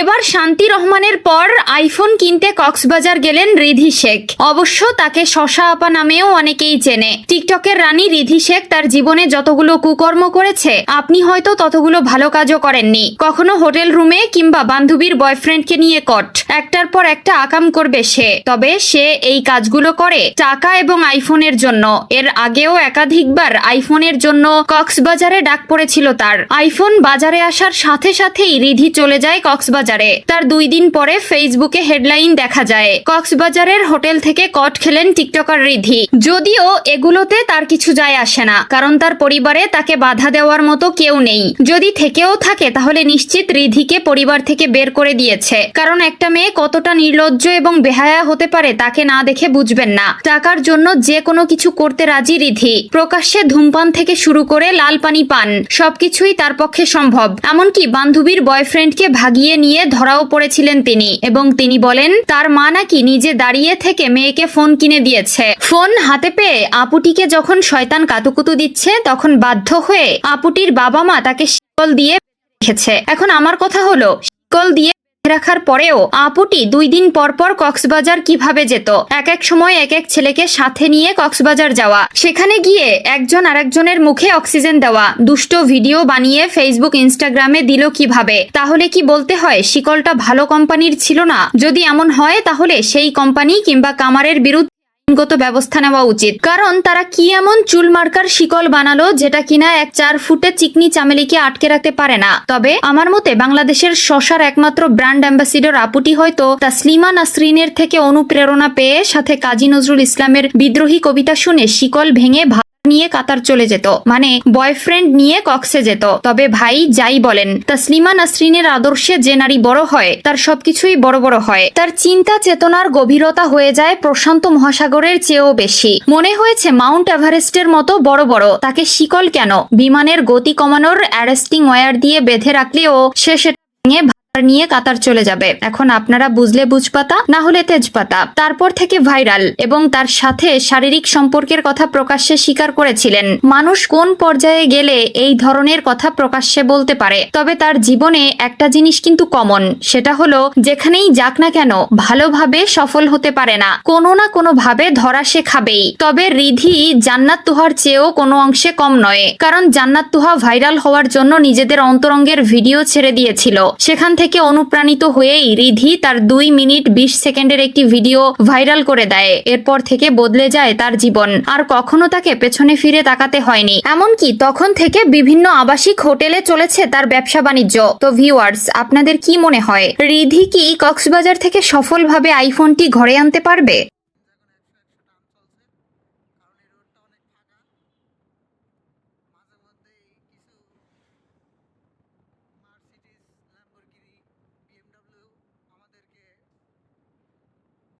এবার শান্তি রহমানের পর আইফোন কিনতে কক্সবাজার গেলেন রিধি শেখ। অবশ্য তাকে শশা আপা নামেও অনেকেই চেনে। টিকটকের রানী রিধি শেখ তার জীবনে যতগুলো কুকর্ম করেছে, আপনি হয়তো ততগুলো ভালো কাজও করেননি। কখনো হোটেল রুমে কিংবা বান্ধবীর বয়ফ্রেন্ডকে নিয়ে কট। একটার পর একটা আকাম করবে সে। তবে সে এই কাজগুলো করে টাকা এবং আইফোনের জন্য। এর আগেও একাধিকবার আইফোনের জন্য কক্সবাজারে ডাক পড়েছিল তার। আইফোন বাজারে আসার সাথে সাথেই রিধি চলে যায় কক্সবাজারে তার দুই দিন পরে ফেসবুকে হেডলাইন দেখা যায়। কক্সবাজারের হোটেল থেকে কট খেলেন টিকটকার রিধি। যদিও এগুলোতে তার কিছু যায় আসে না, কারণ তার পরিবারে তাকে বাধা দেওয়ার মতো কেউ নেই। যদি থেকেও থাকে, তাহলে নিশ্চিত রিধিকে পরিবার থেকে বের করে দিয়েছে। কারণ একটা মেয়ে কতটা নির্লজ্জ এবং বেহায়া হতে পারে, তাকে না দেখে বুঝবেন না। টাকার জন্য যে কোনো কিছু করতে রাজি রিধি। প্রকাশ্যে ধূমপান থেকে শুরু করে লাল পানি পান। সবকিছুই তার পক্ষে সম্ভব। এমনকি বান্ধবীর বয়ফ্রেন্ডকে ভাগিয়ে নিয়ে ধরাও পড়েছিলেন তিনি এবং তিনি বলেন, তার মা নাকি নিজে দাঁড়িয়ে থেকে মেয়েকে ফোন কিনে দিয়েছে। ফোন হাতে পেয়ে আপুটিকে যখন শয়তান কাতুকুতু দিচ্ছে, তখন বাধ্য হয়ে আপুটির বাবা মা তাকে শিকল দিয়ে রেখেছে। এখন আমার কথা হলো, শিকল দিয়ে রাখার পরেও আপুটি দুই দিন পর পর কক্সবাজার কীভাবে যেত? এক এক সময় এক এক ছেলেকে সাথে নিয়ে কক্সবাজার যাওয়া। সেখানে গিয়ে একজন আরেকজনের মুখে অক্সিজেন দেওয়া। দুষ্ট ভিডিও বানিয়ে ফেসবুক, ইনস্টাগ্রামে দিল কীভাবে? তাহলে কি বলতে হয়, শিকলটা ভালো কোম্পানির ছিল না? যদি এমন হয়, তাহলে সেই কোম্পানি কিংবা কামারের বিরুদ্ধে আইনগত ব্যবস্থা নেওয়া উচিত। কারণ তারা কি এমন চুল মার্কার শিকল বানালো যেটা কিনা এক চার ফুটে চিকনি চামেলিকে আটকে রাখতে পারে না। তবে আমার মতে বাংলাদেশের শশার একমাত্র ব্র্যান্ড অ্যাম্বাসিডর আপুটি হয়তো তা তাসলিমা নাসরিনের থেকে অনুপ্রেরণা পেয়ে সাথে কাজী নজরুল ইসলামের বিদ্রোহী কবিতা শুনে শিকল ভেঙে নিয়ে কাতার চলে যেত মানে বয়ফ্রেন্ড নিয়ে কক্সে যেত। তবে ভাই যাই বলেন তাসলিমা নাসরিনের আদর্শে যে নারী বড় হয়, তার সবকিছুই বড় বড় হয়। তার চিন্তা চেতনার গভীরতা হয়ে যায় প্রশান্ত মহাসাগরের চেয়েও বেশি। মনে হয়েছে মাউন্ট এভারেস্টের মতো বড় বড়, তাকে শিকল কেন? বিমানের গতি কমানোর অ্যারেস্টিং ওয়্যার দিয়ে বেঁধে রাখলেও সে সেটা নিয়ে কাতার চলে যাবে। এখন আপনারা বুঝলে বুঝপাতা, না হলে তেজপাতা। তারপর থেকে ভাইরাল এবং তার সাথে শারীরিক সম্পর্কের কথা প্রকাশ্যে স্বীকার করেছিলেন। মানুষ কোন পর্যায়ে গেলে এই ধরনের কথা প্রকাশ্যে বলতে পারে? তবে তার জীবনে একটা জিনিস কিন্তু কমন, সেটা হলো যেখানেই যাক না কেন, ভালোভাবে সফল হতে পারে না। কোনো না কোনো ভাবে ধরা সে খাবেই। তবে রিধি জান্নাত তুহার চেয়েও কোনো অংশে কম নয়। কারণ জান্নাত তুহা ভাইরাল হওয়ার জন্য নিজেদের অন্তরঙ্গের ভিডিও ছেড়ে দিয়েছিল। সেখান থেকে অনুপ্রাণিত হয়েই রিধি তার দুই মিনিট বিশ সেকেন্ডের একটি ভিডিও ভাইরাল করে দেয়। এরপর থেকে বদলে যায় তার জীবন। আর কখনো তাকে পেছনে ফিরে তাকাতে হয়নি। এমনকি তখন থেকে বিভিন্ন আবাসিক হোটেলে চলেছে তার ব্যবসা বাণিজ্য। তো ভিউয়ার্স, আপনাদের কি মনে হয়? রিধি কি কক্সবাজার থেকে সফলভাবে আইফোনটি ঘরে আনতে পারবে?